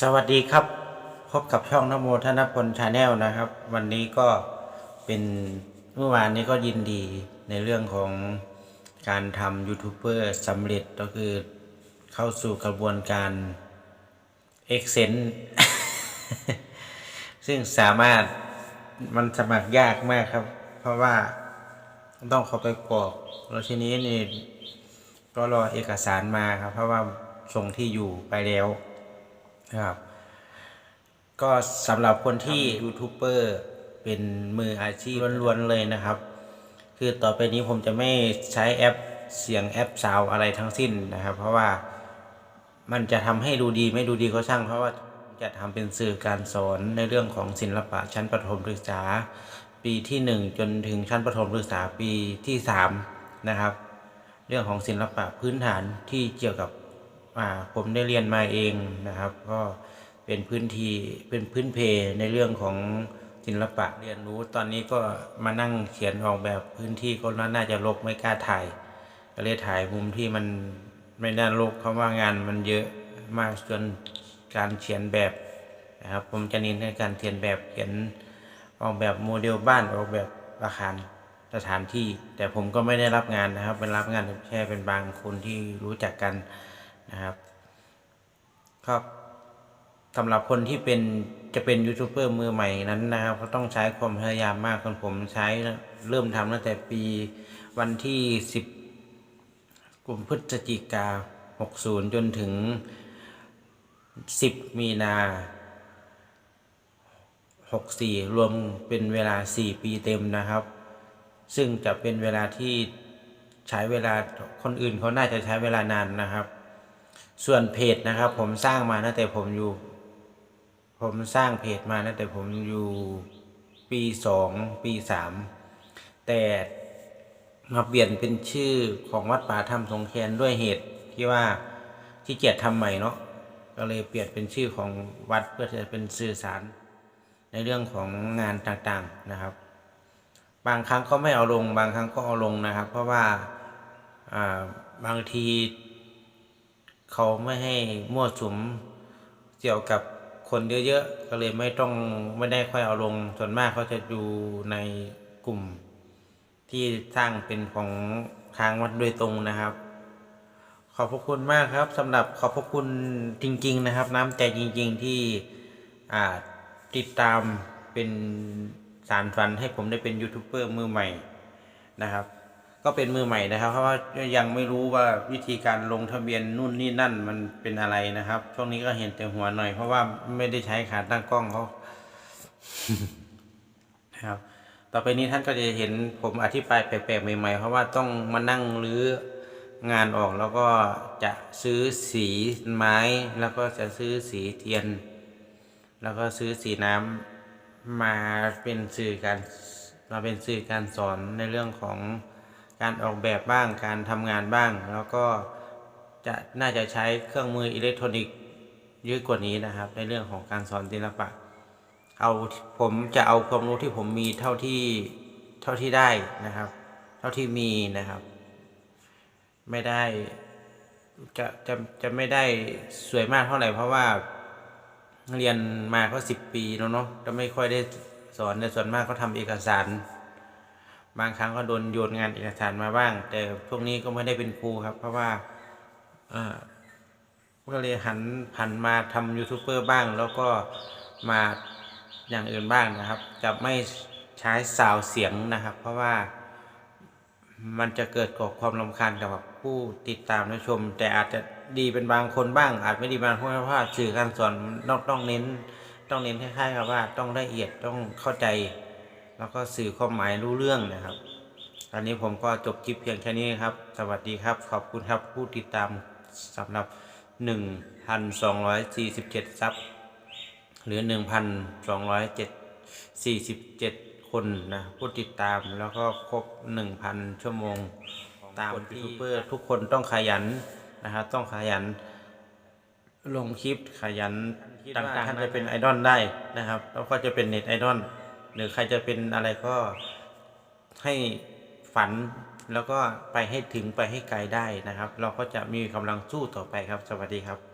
สวัสดีครับ พบกับช่องนโมธนพลชาแนลนะครับ วันนี้ก็เป็นเมื่อวานนี้ก็ยินดีในเรื่องของการทำยูทูบเบอร์สำเร็จก็คือเข้าสู่กระบวนการ e x c e n ซึ่งสามารถมันสมัครยากมากครับ เพราะว่าต้องเข้าไปกรอกแล้วทีนี้นี่ก็รอเอกสารมาครับ เพราะว่าส่งที่อยู่ไปแล้ว ครับ ก็สำหรับคนที่ยูทูบเบอร์เป็นมืออาชีพล้วนๆเลยนะครับ คือต่อไปนี้ผมจะไม่ใช้แอปเสียงแอปซาวอะไรทั้งสิ้นนะครับ เพราะว่ามันจะทำให้ดูดีไม่ดูดีก็ช่าง เพราะว่าจะทำเป็นสื่อการสอนในเรื่องของศิลปะชั้นประถมศึกษา ปีที่หนึ่งจนถึงชั้นประถมศึกษาปีที่สามนะครับ เรื่องของศิลปะพื้นฐานที่เกี่ยวกับอ่า ผมได้เรียนมาเองนะครับ ก็เป็นพื้นที่เป็นพื้นเพในเรื่องของศิลปะเรียนรู้ตอนนี้ก็มานั่งเขียนออกแบบพื้นที่ก็น่าจะรกไม่กล้าถ่ายก็เลยถ่ายมุมที่มันไม่น่ารกเพราะว่างานมันเยอะมากจนการเขียนแบบนะครับผมจะเน้นในการเขียนแบบเขียนออกแบบโมเดลบ้านออกแบบอาคารสถานที่ แต่ผมก็ไม่ได้รับงานนะครับ เป็นรับงานแค่เป็นบางคนที่รู้จักกัน นะครับ ครับสำหรับคนที่เป็นจะเป็นยูทูบเบอร์มือใหม่นั้นนะครับก็ต้องใช้ความพยายามมากคนผมใช้เริ่มทำตั้งแต่ปีวันที่10กุมพฤศจิกา60จนถึง10มีนา64รวมเป็นเวลา4ปีเต็มนะครับ ซึ่งจะเป็นเวลาที่ใช้เวลาคนอื่นเขาน่าจะใช้เวลานานนะครับ ส่วนเพจนะครับ ผมสร้างมาตั้งแต่ผมอยู่ ผมสร้างเพจมาตั้งแต่ผมอยู่ปีสองปีสามแต่มาเปลี่ยนเป็นชื่อของวัดป่าธรรมสงแคนด้วยเหตุที่ว่าที่เกียรทำใหม่เนาะก็เลยเปลี่ยนเป็นชื่อของวัดเพื่อจะเป็นสื่อสาร ในเรื่องของงานต่างๆนะครับ บางครั้งก็ไม่เอาลง บางครั้งก็เอาลงนะครับ เพราะว่าบางที เขาไม่ให้มั่วสุมเกี่ยวกับคนเยอะๆ ก็เลยไม่ต้องไม่ได้ค่อยเอาลง ส่วนมากเขาจะอยู่ในกลุ่มที่สร้างเป็นของทางวัดโดยตรงนะครับ ขอบพระคุณมากครับสำหรับขอบพระคุณจริง ๆ นะครับ น้ำใจจริง ๆที่ติดตามเป็นสารฝันให้ผมได้เป็นยูทูบเบอร์มือใหม่นะครับ ก็เป็นมือใหม่นะครับ เพราะว่ายังไม่รู้ว่าวิธีการลงทะเบียนนู่นนี่นั่นมันเป็นอะไรนะครับ ช่วงนี้ก็เห็นแต่หัวหน่อย เพราะว่าไม่ได้ใช้ขาตั้งกล้องเขานะครับ ต่อไปนี้ท่านก็จะเห็นผมอธิบายแปลกๆใหม่ๆ เพราะว่าต้องมานั่งรื้องานออกแล้วก็จะซื้อสีไม้ แล้วก็จะซื้อสีเทียน แล้วก็ซื้อสีน้ำมาเป็นสื่อการมาเป็นสื่อการสอนในเรื่องของ การออกแบบบ้างการทำงานบ้าง แล้วก็จะน่าจะใช้เครื่องมืออิเล็กทรอนิกส์เยอะกว่านี้นะครับ ในเรื่องของการสอนศิลปะ เอาผมจะเอาความรู้ที่ผมมีเท่าที่เท่าที่ได้นะครับ เท่าที่มีนะครับ ไม่ได้จะจะจะไม่ได้สวยมากเท่าไหร่เพราะว่าเรียนมาก็สิบปีแล้วเนาะก็ไม่ค่อยได้สอนในส่วนมากก็ทำเอกสาร บางครั้งก็โดนโยนงานเอกสารมาบ้าง แต่พวกนี้ก็ไม่ได้เป็นครูครับ เพราะว่าเอ่อก็เลยหันผันมาทำยูทูบเบอร์บ้าง แล้วก็มาอย่างอื่นบ้างนะครับ จะไม่ใช้สาวเสียงนะครับ เพราะว่ามันจะเกิดก่อความรำคาญกับผู้ติดตามและชม แต่อาจจะดีเป็นบางคนบ้าง อาจไม่ดีบางคนเพราะว่าสื่อการสอนต้องต้องเน้น ต้องเน้นคล้ายๆกับว่าต้องละเอียดต้องเข้าใจ แล้วก็สื่อความหมายรู้เรื่องนะครับตอนนี้ผมก็จบคลิปเพียงแค่นี้ครับ สวัสดีครับ ขอบคุณครับผู้ติดตามสำหรับ 1,247 ซับ หรือ 1,247 คนนะผู้ติดตามแล้วก็ครบ 1,000 ชั่วโมง ตามยูทูบเบอร์ทุกคนต้องขยันนะครับต้องขยันลงคลิปขยันต่างๆท่านจะเป็นไอดอลได้นะครับ แล้วก็จะเป็นเน็ตไอดอล หรือใครจะเป็นอะไรก็ให้ฝันแล้วก็ไปให้ถึงไปให้ไกลได้นะครับ เราก็จะมีกำลังสู้ต่อไปครับ สวัสดีครับ